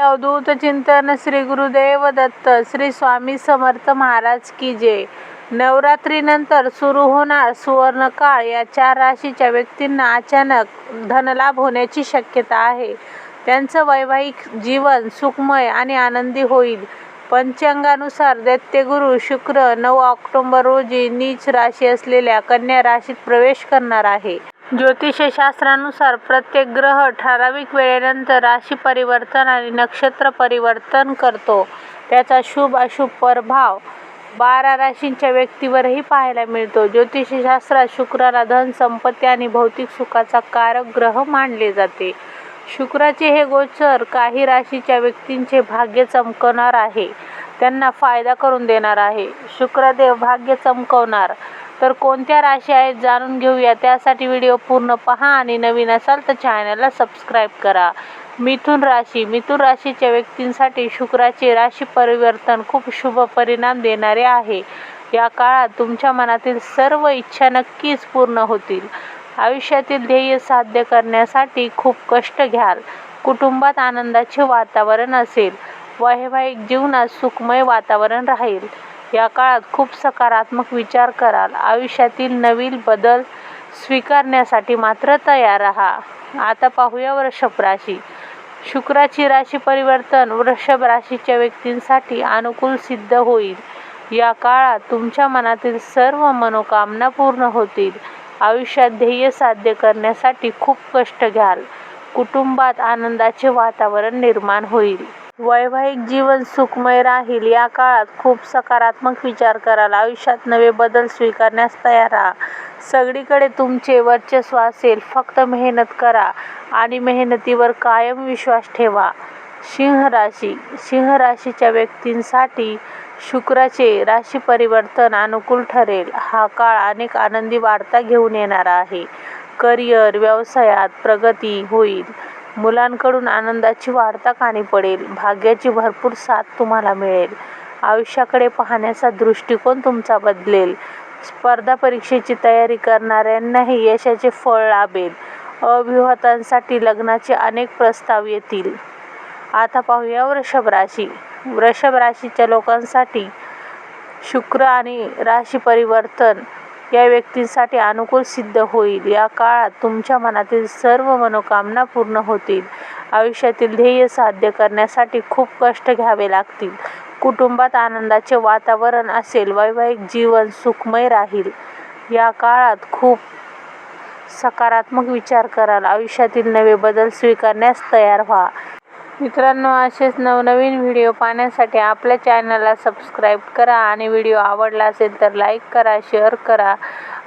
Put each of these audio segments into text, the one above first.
अवधूत चिंतन श्री गुरुदेव दत्त श्री स्वामी समर्थ महाराज की जय. नवरात्रीनंतर सुरू होणार सुवर्णकाळ या चार राशीच्या व्यक्तींना अचानक धनलाभ होण्याची शक्यता आहे. त्यांचं वैवाहिक जीवन सुखमय आणि आनंदी होईल. पंचांगानुसार दैत्यगुरु शुक्र नऊ ऑक्टोंबर रोजी नीच राशी असलेल्या कन्या राशीत प्रवेश करणार आहे. ज्योतिषशास्त्रानुसार प्रत्येक ग्रह ठराविक वेळेनंतर राशी परिवर्तन आणि नक्षत्र परिवर्तन करतो. त्याचा शुभ अशुभ प्रभाव बारा राशींच्या व्यक्तीवरही पाहायला मिळतो. ज्योतिषशास्त्रात शुक्राला धन संपत्ती आणि भौतिक सुखाचा कारक ग्रह मानले जाते. शुक्राचे हे गोचर काही राशीच्या व्यक्तींचे भाग्य चमकवणार आहे. त्यांना फायदा करून देणार आहे. शुक्रदेव भाग्य चमकवणार. तर कोणत्या राशी आहेत जाणून घेऊया. त्यासाठी व्हिडिओ पूर्ण पहा आणि नवीन असाल तर चॅनलला सबस्क्राईब करा. मिथुन राशी. मिथुन राशीच्या व्यक्तींसाठी शुक्राचे राशी परिवर्तन खूप शुभ परिणाम देणारे आहे. या काळात तुमच्या मनातील सर्व इच्छा नक्कीच पूर्ण होतील. आयुष्यातील ध्येय साध्य करण्यासाठी खूप कष्ट घ्याल. कुटुंबात आनंदाचे वातावरण असेल. वैवाहिक जीवनात सुखमय वातावरण राहील. या काळात खूप सकारात्मक विचार कराल. आयुष्यातील नवीन बदल स्वीकारण्यासाठी मात्र तयार राहा. आता पाहूया वृषभ राशी. शुक्राची राशी परिवर्तन वृषभ राशीच्या व्यक्तींसाठी अनुकूल सिद्ध होईल. या काळात तुमच्या मनातील सर्व मनोकामना पूर्ण होतील. आयुष्यात ध्येय साध्य करण्यासाठी खूप कष्ट घ्याल. कुटुंबात आनंदाचे वातावरण निर्माण होईल. वैवाहिक जीवन सुखमय राहील. या काळात खूप सकारात्मक विचार कराल. आयुष्यात नवे बदल स्वीकारण्यास तयार राहा. सगळीकडे तुमचे वर्चस्व असेल. फक्त मेहनत करा आणि मेहनतीवर कायम विश्वास ठेवा. सिंह राशी. सिंह राशीच्या व्यक्तींसाठी शुक्राचे राशी परिवर्तन अनुकूल ठरेल. हा काळ अनेक आनंदी वार्ता घेऊन येणारा आहे. करिअर व्यवसायात प्रगती होईल. मुलांकडून आनंदाची वाढता कानी पडेल. भाग्याची भरपूर साथ तुम्हाला मिळेल. आयुष्याकडे पाहण्याचा दृष्टिकोन तुमचा बदलेल. स्पर्धा परीक्षेची तयारी करणाऱ्यांनाही यशाचे फळ लाभेल. अविवाहितांसाठी लग्नाचे अनेक प्रस्ताव येतील. आता पाहूया वृषभ राशी. वृषभ राशीच्या लोकांसाठी शुक्र आणि राशी परिवर्तन या व्यक्तींसाठी अनुकूल सिद्ध होईल. या काळात तुमच्या मनातील सर्व मनोकामना पूर्ण होतील. आयुष्यातील ध्येय साध्य करण्यासाठी खूप कष्ट घ्यावे लागतील. कुटुंबात आनंदाचे वातावरण असेल वैवाहिक जीवन सुखमय राहील. या काळात खूप सकारात्मक विचार कराल. आयुष्यातील नवे बदल स्वीकारण्यास तयार व्हा. मित्रांनो असेच नवनवीन व्हिडिओ पाहण्यासाठी आपल्या चॅनलला सबस्क्राईब करा आणि व्हिडिओ आवडला असेल तर लाईक करा शेअर करा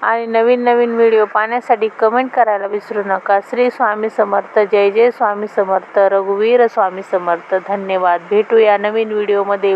आणि नवीन नवीन व्हिडिओ पाहण्यासाठी कमेंट करायला विसरू नका. श्री स्वामी समर्थ. जय जय स्वामी समर्थ. रघुवीर स्वामी समर्थ. धन्यवाद. भेटूया नवीन व्हिडिओमध्ये.